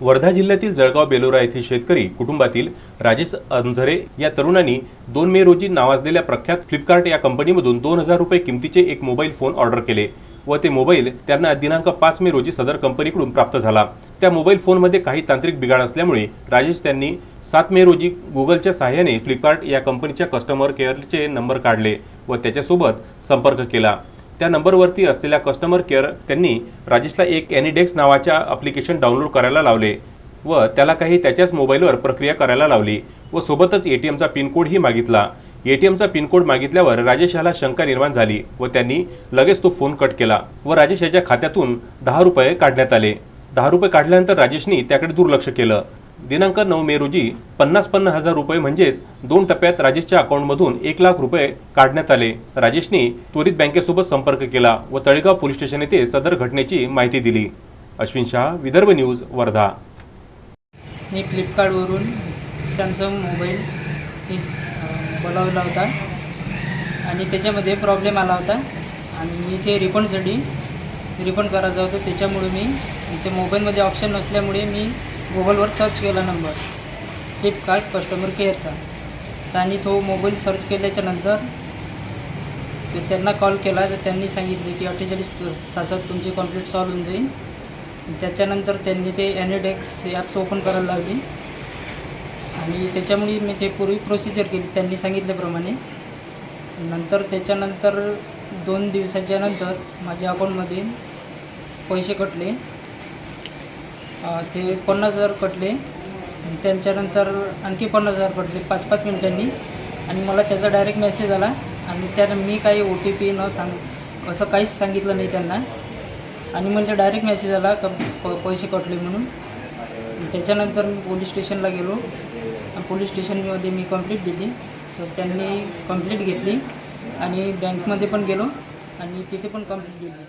वर्धा जिल्ह्यातील जळगाव बेलोरा येथील शेतकरी कुटुंबातील राजेश अंझरे या तरुणांनी दोन मे रोजी नावाजलेल्या प्रख्यात फ्लिपकार्ट या कंपनीमधून दोन हजार रुपये किमतीचे एक मोबाईल फोन ऑर्डर केले व ते मोबाईल त्यांना दिनांक पाच मे रोजी सदर कंपनीकडून प्राप्त झाला. त्या मोबाईल फोनमध्ये काही तांत्रिक बिघाड असल्यामुळे राजेश त्यांनी सात मे रोजी गुगलच्या सहाय्याने फ्लिपकार्ट या कंपनीच्या कस्टमर केअरचे नंबर काढले व त्याच्यासोबत संपर्क केला. त्या नंबरवरती असलेल्या कस्टमर केअर त्यांनी राजेशला एक एनिडेक्स नावाच्या अप्लिकेशन डाउनलोड करायला लावले व त्याला काही त्याच्याच मोबाईलवर प्रक्रिया करायला लावली व सोबतच ए टी एमचा पिनकोडही मागितला. ए टी एमचा पिनकोड मागितल्यावर राजेश याला शंका निर्माण झाली व त्यांनी लगेच तो फोन कट केला व राजेश याच्या खात्यातून दहा रुपये काढण्यात आले. दहा रुपये काढल्यानंतर राजेशनी त्याकडे दुर्लक्ष केलं. दिनांक नऊ मे रोजी पन्नास पन्नास हजार रुपये म्हणजेच दोन टप्प्यात राजेशच्या अकाउंटमधून एक लाख रुपये काढण्यात आले. राजेशनी त्वरित बँकेसोबत संपर्क केला व तळेगाव पोलीस स्टेशन येथे सदर घटनेची माहिती दिली. अश्विन शहा विदर्भ न्यूज वर्धा. मी फ्लिपकार्टवरून सॅमसंग मोबाईल बोलावला होता आणि त्याच्यामध्ये प्रॉब्लेम आला होता आणि मी ते रिफंडसाठी रिफंड करायचं होतं. त्याच्यामुळे मी ते मोबाईलमध्ये ऑप्शन नसल्यामुळे मी गुगलवर सर्च केला नंबर फ्लिपकार्ट कस्टमर केअरचा त्यांनी तो मोबाईल सर्च केल्याच्यानंतर त्यांना कॉल केला. तर त्यांनी सांगितले की अठ्ठेचाळीस तासात तुमची कंप्लीट सॉल्व होऊन जाईल. त्याच्यानंतर त्यांनी ते ॲनिडेक्स ॲप्स ओपन करायला लावली. आणि त्याच्यामुळे मी ते पूर्वी प्रोसिजर केली. त्यांनी सांगितल्याप्रमाणे. नंतर त्याच्यानंतर दोन दिवसाच्या नंतर माझ्या अकाऊंटमध्ये पैसे कटले. ते पन्नास हजार कटले. त्यांच्यानंतर आणखी पन्नास हजार कटले पाच पाच मिनिटांनी. आणि मला त्याचा डायरेक्ट मेसेज आला. आणि त्यानं मी काही ओ टी पी न सांग असं काहीच सांगितलं नाही त्यांना. आणि म्हणजे डायरेक्ट मेसेज आला का प पैसे कटले म्हणून. त्याच्यानंतर मी पोलीस स्टेशनला गेलो. पोलीस स्टेशनमध्ये मी कंप्लीट दिली. तर त्यांनी कंप्लीट घेतली. आणि बँकमध्ये पण गेलो. आणि तिथे पण कंप्लीट दिली.